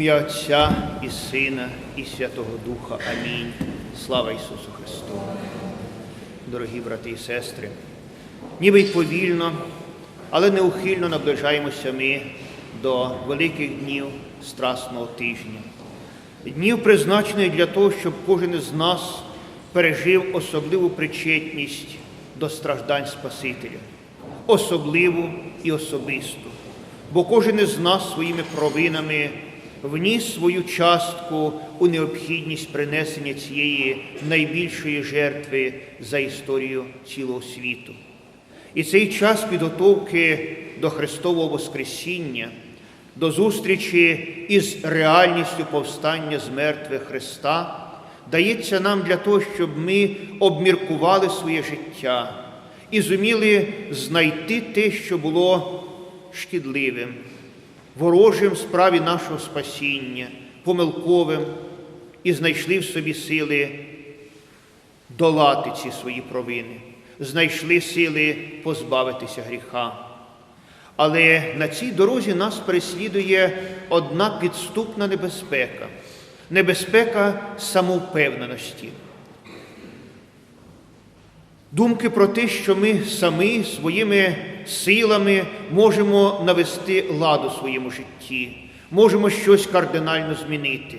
ім'я Отця і Сина, і Святого Духа. Амінь. Слава Ісусу Христу. Дорогі брати і сестри, ніби й повільно, але неухильно наближаємося ми до великих днів Страсного тижня. Днів призначених для того, щоб кожен із нас пережив особливу причетність до страждань Спасителя, особливу і особисту. Бо кожен із нас своїми провинами вніс свою частку у необхідність принесення цієї найбільшої жертви за історію цілого світу. І цей час підготовки до Христового Воскресіння, до зустрічі із реальністю повстання з мертвих Христа дається нам для того, щоб ми обміркували своє життя і зуміли знайти те, що було шкідливим, ворожим справі нашого спасіння, помилковим, і знайшли в собі сили долати ці свої провини, знайшли сили позбавитися гріха. Але на цій дорозі нас переслідує одна підступна небезпека небезпека самовпевненості. Думки про те, що ми самі своїми силами можемо навести ладу у своєму житті, можемо щось кардинально змінити.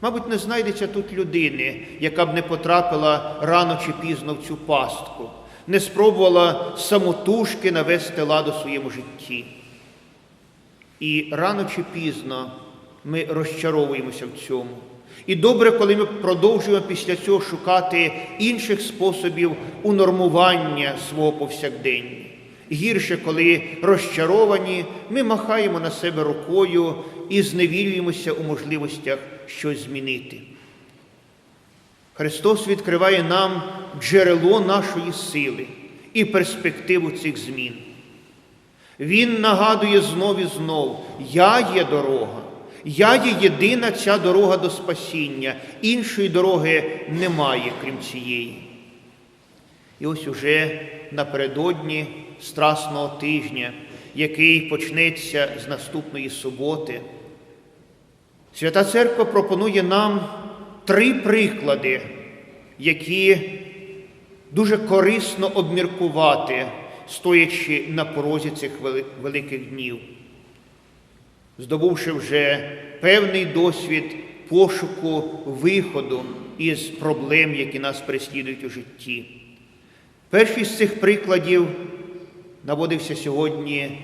Мабуть, не знайдеться тут людини, яка б не потрапила рано чи пізно в цю пастку, не спробувала самотужки навести ладу у своєму житті. І рано чи пізно ми розчаровуємося в цьому. І добре, коли ми продовжуємо після цього шукати інших способів унормування свого повсякдення. Гірше, коли розчаровані, ми махаємо на себе рукою і зневілюємося у можливостях щось змінити. Христос відкриває нам джерело нашої сили і перспективу цих змін. Він нагадує знов і знов, я є дорога. Я є єдина ця дорога до спасіння, іншої дороги немає, крім цієї. І ось уже напередодні Страсного тижня, який почнеться з наступної суботи, Свята Церква пропонує нам три приклади, які дуже корисно обміркувати, стоячи на порозі цих великих днів здобувши вже певний досвід пошуку виходу із проблем, які нас переслідують у житті. Перший з цих прикладів наводився сьогодні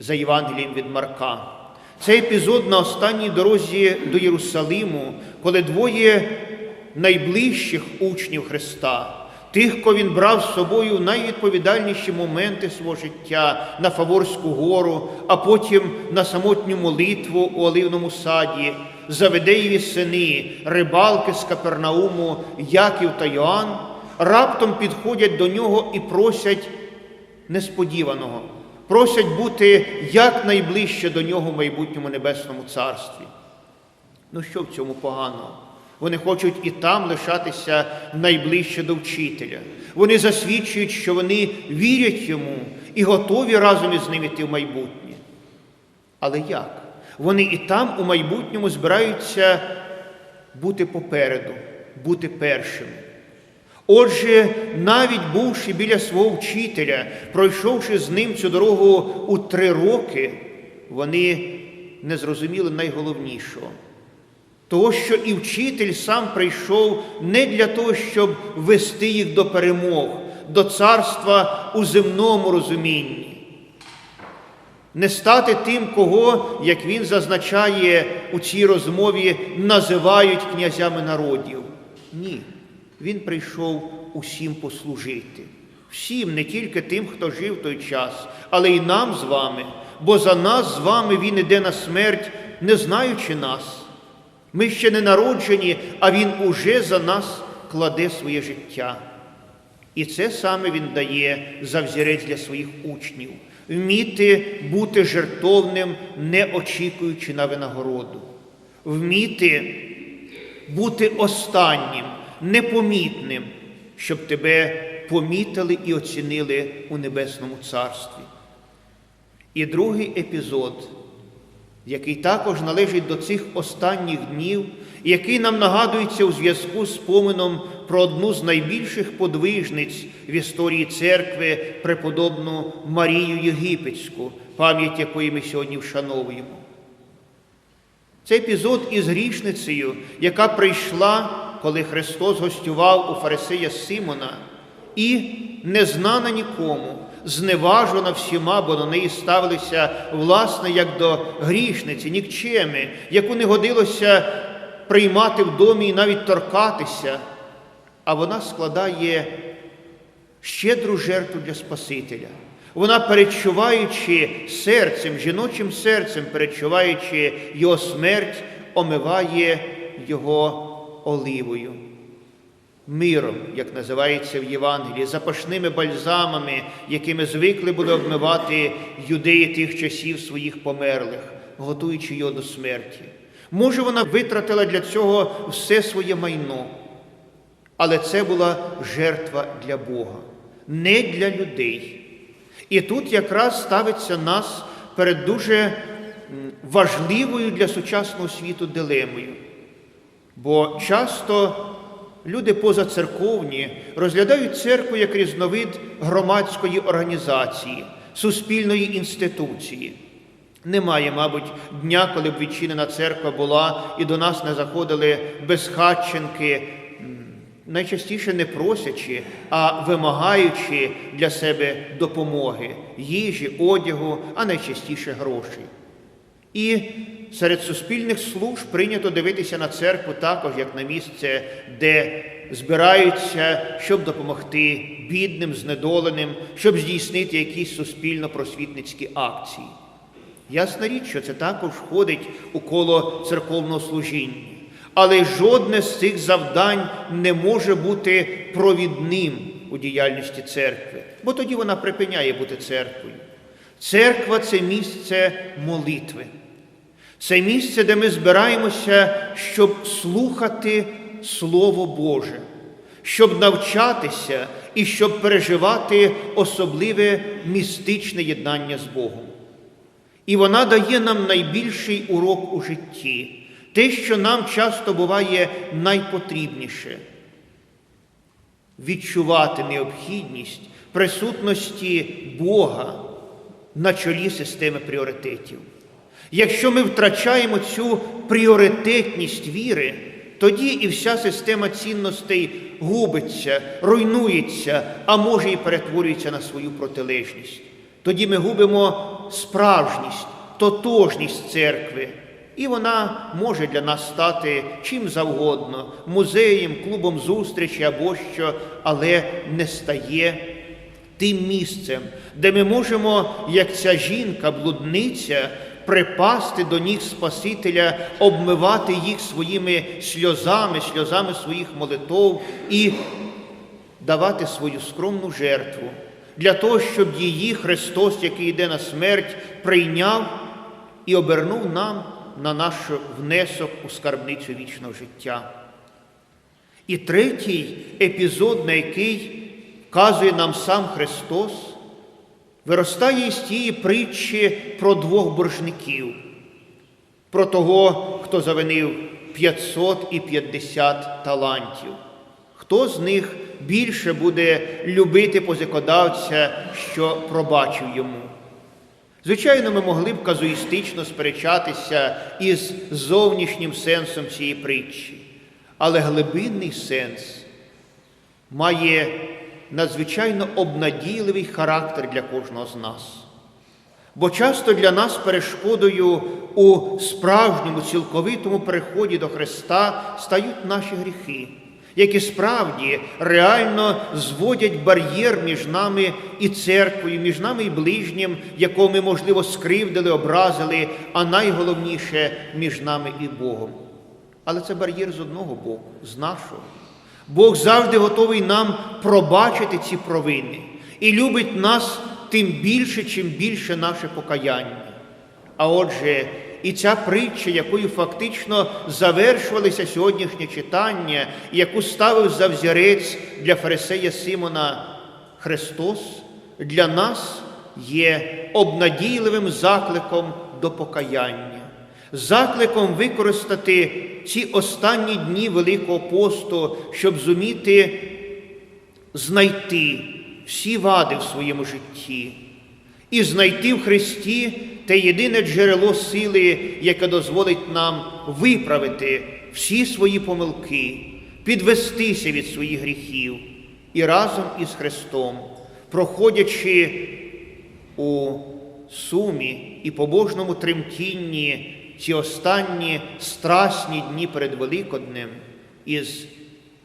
за Євангелієм від Марка. Це епізод на останній дорозі до Єрусалиму, коли двоє найближчих учнів Христа тих, кого він брав з собою в найвідповідальніші моменти свого життя на Фаворську гору, а потім на самотню молитву у Оливному саді, Заведеєві сини, рибалки з Капернауму, Яків та Йоанн, раптом підходять до нього і просять несподіваного, просять бути якнайближче до нього в майбутньому небесному царстві. Ну що в цьому поганого? Вони хочуть і там лишатися найближче до вчителя. Вони засвідчують, що вони вірять йому і готові разом із ним іти в майбутнє. Але як? Вони і там у майбутньому збираються бути попереду, бути першими. Отже, навіть бувши біля свого вчителя, пройшовши з ним цю дорогу у три роки, вони не зрозуміли найголовнішого. Того, що і вчитель сам прийшов не для того, щоб вести їх до перемог, до царства у земному розумінні, не стати тим, кого, як він зазначає у цій розмові, називають князями народів. Ні, він прийшов усім послужити, всім, не тільки тим, хто жив в той час, але й нам з вами, бо за нас з вами Він іде на смерть, не знаючи нас. Ми ще не народжені, а Він уже за нас кладе своє життя. І це саме Він дає за взірець для своїх учнів вміти бути жертовним, не очікуючи на винагороду, вміти бути останнім, непомітним, щоб тебе помітили і оцінили у Небесному Царстві. І другий епізод який також належить до цих останніх днів, і який нам нагадується у зв'язку з помином про одну з найбільших подвижниць в історії церкви, преподобну Марію Єгипетську, пам'ять якої ми сьогодні вшановуємо. Це епізод із грішницею, яка прийшла, коли Христос гостював у Фарисея Симона, і незнана нікому, зневажена всіма, бо до неї ставилися, власне, як до грішниці, нікчеми, яку не годилося приймати в домі і навіть торкатися, а вона складає щедру жертву для Спасителя. Вона, перечуваючи серцем, жіночим серцем, перечуваючи його смерть, омиває його оливою, миром, як називається в Євангелії, запашними бальзамами, якими звикли були обмивати юдеї тих часів своїх померлих, готуючи його до смерті. Може, вона витратила для цього все своє майно, але це була жертва для Бога, не для людей. І тут якраз ставиться нас перед дуже важливою для сучасного світу дилемою. Бо часто люди позацерковні розглядають церкву як різновид громадської організації, суспільної інституції. Немає, мабуть, дня, коли б відчинена церква була і до нас не заходили безхатченки, найчастіше не просячи, а вимагаючи для себе допомоги, їжі, одягу, а найчастіше грошей. І серед суспільних служб прийнято дивитися на церкву також як на місце, де збираються, щоб допомогти бідним, знедоленим, щоб здійснити якісь суспільно-просвітницькі акції. Ясна річ, що це також входить у коло церковного служіння. Але жодне з цих завдань не може бути провідним у діяльності церкви, бо тоді вона припиняє бути церквою. Церква це місце молитви, це місце, де ми збираємося, щоб слухати Слово Боже, щоб навчатися і щоб переживати особливе містичне єднання з Богом. І вона дає нам найбільший урок у житті те, що нам часто буває найпотрібніше відчувати необхідність присутності Бога на чолі системи пріоритетів. Якщо ми втрачаємо цю пріоритетність віри, тоді і вся система цінностей губиться, руйнується, а може і перетворюється на свою протилежність. Тоді ми губимо справжність, тотожність церкви. І вона може для нас стати чим завгодно, музеєм, клубом зустрічі або що, але не стає тим місцем, де ми можемо, як ця жінка, блудниця, припасти до ніг Спасителя, обмивати їх своїми сльозами, сльозами своїх молитов і давати свою скромну жертву для того, щоб її Христос, який йде на смерть, прийняв і обернув нам на наш внесок у скарбницю вічного життя. І третій епізод, на який вказує нам сам Христос, виростає із тієї притчі про двох боржників, про того, хто завинив 550 талантів. Хто з них більше буде любити позикодавця, що пробачив йому? Звичайно, ми могли б казуїстично сперечатися із зовнішнім сенсом цієї притчі, але глибинний сенс має надзвичайно обнадійливий характер для кожного з нас. Бо часто для нас перешкодою у справжньому цілковитому переході до Христа стають наші гріхи які справді реально зводять бар'єр між нами і церквою, між нами і ближнім, якого ми, можливо, скривдили, образили, а найголовніше між нами і Богом. Але це бар'єр з одного боку, з нашого. Бог завжди готовий нам пробачити ці провини і любить нас тим більше, чим більше наше покаяння. А отже, і ця притча, якою фактично завершувалися сьогоднішнє читання, яку ставив за взірець для Фарисея Симона Христос, для нас є обнадійливим закликом до покаяння. Закликом використати ці останні дні Великого посту, щоб зуміти знайти всі вади в своєму житті і знайти в Христі те єдине джерело сили, яке дозволить нам виправити всі свої помилки, підвестися від своїх гріхів і разом із Христом, проходячи у сумі і побожному тремтінні ці останні страсні дні перед Великоднем із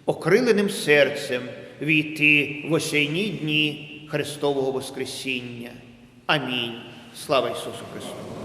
окриленим серцем війти в осяйні дні Христового Воскресіння. Амінь. Слава Ісусу Христу!